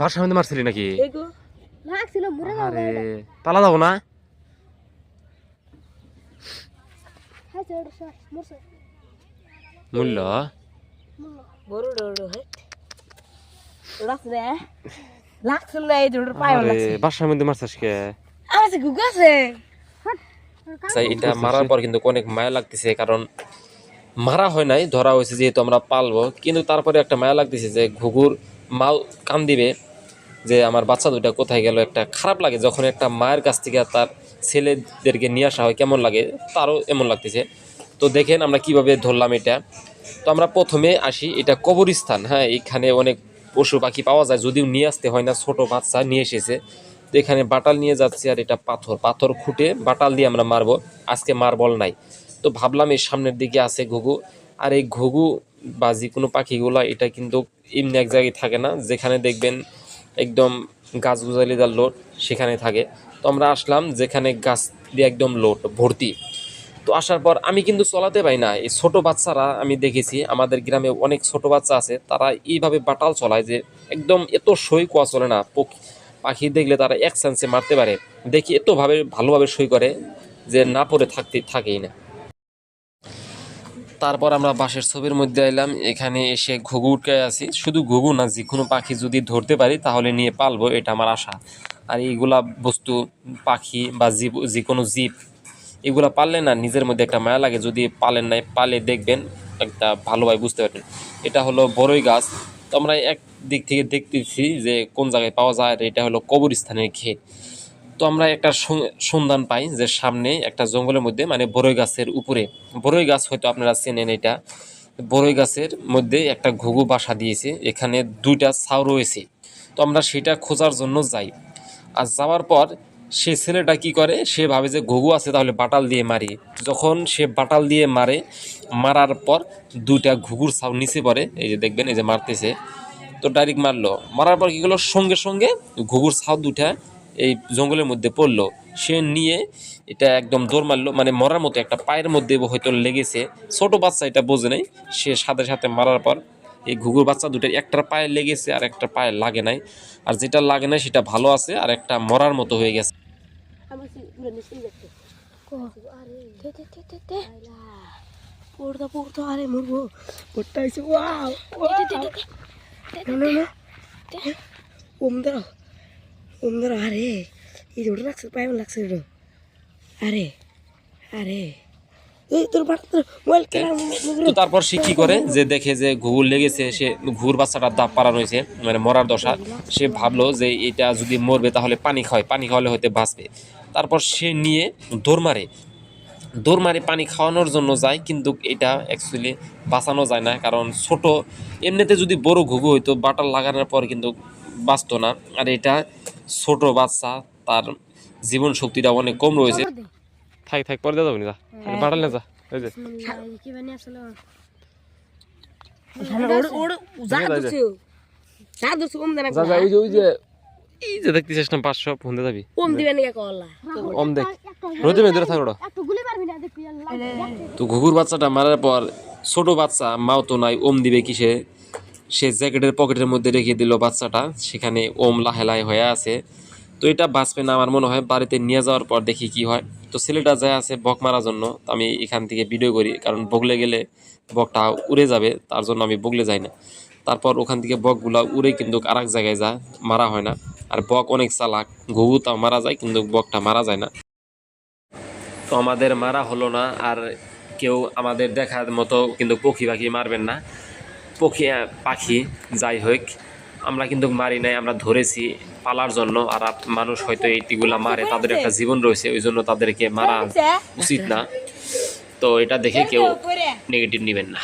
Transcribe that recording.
বাসার মধ্যে মারছিলি নাকি? পালা যাব না? মূল্য? বাসার মধ্যে মারছিস কে? আমার গুগ আছে। আচ্ছা, এটা মারার পর কিন্তু অনেক মায়া লাগতেছে কারণ মারা হয় নাই ধরা হয়েছে যেহেতু আমরা পালবো কিন্তু তারপরে একটা মায়া লাগতেছে যে ঘুঘুর মাও কান দিবে যে আমার বাচ্চা দুইটা কোথায় গেল একটা খারাপ লাগে। যখন একটা মায়ের কাছ থেকে তার ছেলেদেরকে নিয়ে আসা হয় কেমন লাগে? তারও এমন লাগতেছে। তো দেখেন আমরা কীভাবে ধরলাম এটা। তো আমরা প্রথমে আসি এটা কবরস্থান। হ্যাঁ এখানে অনেক পশু পাখি পাওয়া যায় যদিও নিয়ে আসতে হয় না ছোট বাচ্চা নিয়ে এসেছে। তো এখানে বাটাল নিয়ে যাচ্ছি আর এটা পাথর। পাথর খুঁটে বাটাল দিয়ে আমরা মারবো। আজকে মারবল নাই। তো ভাবলাম এই সামনের দিকে আছে ঘুঘু। আর এই ঘুঘু বা যে কোনো পাখিগুলো, এটা কিন্তু এমনি এক জায়গায় থাকে না। যেখানে দেখবেন একদম গাছ গুজালি গুজালিদার লোড, সেখানে থাকে। তো আমরা আসলাম যেখানে গাছ দিয়ে একদম লোড, ভর্তি। তো আসার পর আমি কিন্তু চলাতে পাই না। এই ছোটো বাচ্চারা আমি দেখেছি, আমাদের গ্রামে অনেক ছোট বাচ্চা আছে, তারা এইভাবে বাটাল চলায় যে একদম এত সই কোয়া চলে না। পাখি দেখলে তারা এক চান্সে মারতে পারে। দেখি এতভাবে ভালোভাবে সই করে যে না পড়ে থাকতে, থাকেই না। তারপর আমরা বাঁশের ছবির মধ্যে এলাম এখানে এসে ঘুঘু আছি। শুধু ঘুঘু না যে কোনো পাখি যদি ধরতে পারি, তাহলে নিয়ে পালবো, এটা আমার আশা। আর এইগুলা বস্তু, পাখি বা জীব যে কোনো জীব, এগুলা পাললে না নিজের মধ্যে একটা মায়া লাগে। যদি পালেন নাই, পালে দেখবেন, একটা ভালোভাবে বুঝতে পারবেন। এটা হলো বড়ই গাছ। তো আমরা এক দিক থেকে দেখতেছি যে কোন জায়গায় পাওয়া যায় এটা হলো কবরস্থানের ঘের তো আমরা একটা সন্ধান পাই যে সামনে একটা জঙ্গলের মধ্যে মানে বড়ই গাছের উপরে। বড়ই গাছ হয়তো আপনারা চেনেন এটা। বড়ই গাছের মধ্যে একটা ঘুঘু বাসা দিয়েছে, এখানে দুইটা ছাউ রয়েছে। তো আমরা সেটা খোঁজার জন্য যাই। আর যাওয়ার পর সে ছেলেটা কি করে? সে ভাবে যে ঘুঘু আছে তাহলে বাটাল দিয়ে মারি। যখন সে বাটাল দিয়ে মারে, মারার পর দুইটা ঘুঘুর ছাউ নিচে পড়ে। এই যে দেখবেন, এই যে মারতেছে। তো ডাইরেক্ট মারলো। মারার পর কী করল? সঙ্গে সঙ্গে ঘুঘুর ছাউ দুটা এই জঙ্গলের মধ্যে পড়ল। সে নিয়ে এটা একদম দৌড় মারলো। মানে মরার মতো একটা পায়ের মধ্যে হয়তো লেগেছে। ছোট বাচ্চা এটা বোঝে নাই। সে সাথে সাথে মারার পর এই ঘুঘুর বাচ্চা দুটো একটার পায়ে লেগেছে আর একটা পায়ে লাগে নাই। আর যেটা লাগে নাই সেটা ভালো আছে আর একটা মরার মতো হয়ে গেছে। আরে এই ওটা লাগছে লাগছে আরে আরে তারপর সে কি করে? যে দেখে যে ঘুঘুর লেগেছে সে ঘুর বাচ্চাটার দাপ পাড়া রয়েছে মানে মরার দশা। সে ভাবলো যে এটা যদি মরবে তাহলে পানি খাওয়ায়। পানি খাওয়ালে হয়তো বাঁচবে। তারপর সে নিয়ে দৌড় মারে। দৌড় মারে পানি খাওয়ানোর জন্য যায় কিন্তু এটা অ্যাকচুয়ালি বাঁচানো যায় না কারণ ছোট এমনিতে যদি বড় ঘুঘু হইতো বাটার লাগানোর পর কিন্তু বাঁচতো না। আর এটা ছোট বাচ্চা তার জীবন শক্তিটা অনেক কম রয়েছে। থাক থাক পরে যাব না বাটাল না যা ওই যে। যে ওই যে এই যে দেখতেছিস না পাঁচশো ফোন দিয়ে যাবি? ওম দিবেন কি কলা ওম দেখ। রোদে মেয়ে থাক ওটা একটু গুলি মারবি না দেখবি তো ঘুঘুর বাচ্চাটা মারার পর ছোট বাচ্চা মাও তো নাই ওম দিবে কিসে? সে জ্যাকেটের পকেটের মধ্যে রেখে দিল বাচ্চাটা সেখানে ওম লাহে লাহে হয়ে আছে। তো এটা বাঁচবে না আমার মনে হয় বাড়িতে নিয়ে যাওয়ার পর দেখি কি হয়। তো ছেলেটা যায় আছে বক মারার জন্য তো আমি এখান থেকে ভিডিও করি কারণ বগলে গেলে বকটা উড়ে যাবে তার জন্য আমি বগলে যাই না। তারপর ওখান থেকে বকগুলা উড়ে কিন্তু আর এক জায়গায় যায় মারা হয় না। আর বক অনেক চালাক। ঘুঘু তাও মারা যায় কিন্তু বকটা মারা যায় না। তো আমাদের মারা হলো না আর কেউ আমাদের দেখার মতো কিন্তু পক্ষী পাখি মারবেন না। পক্ষী পাখি যাই হোক আমরা কিন্তু মারি নাই আমরা ধরেছি পালার জন্য আর মানুষ হয়তো এইটিগুলা মারে তাদের একটা জীবন রয়েছে ওই জন্য তাদেরকে মারা উচিত না। তো এটা দেখে কেউ নেগেটিভ নেবেন না।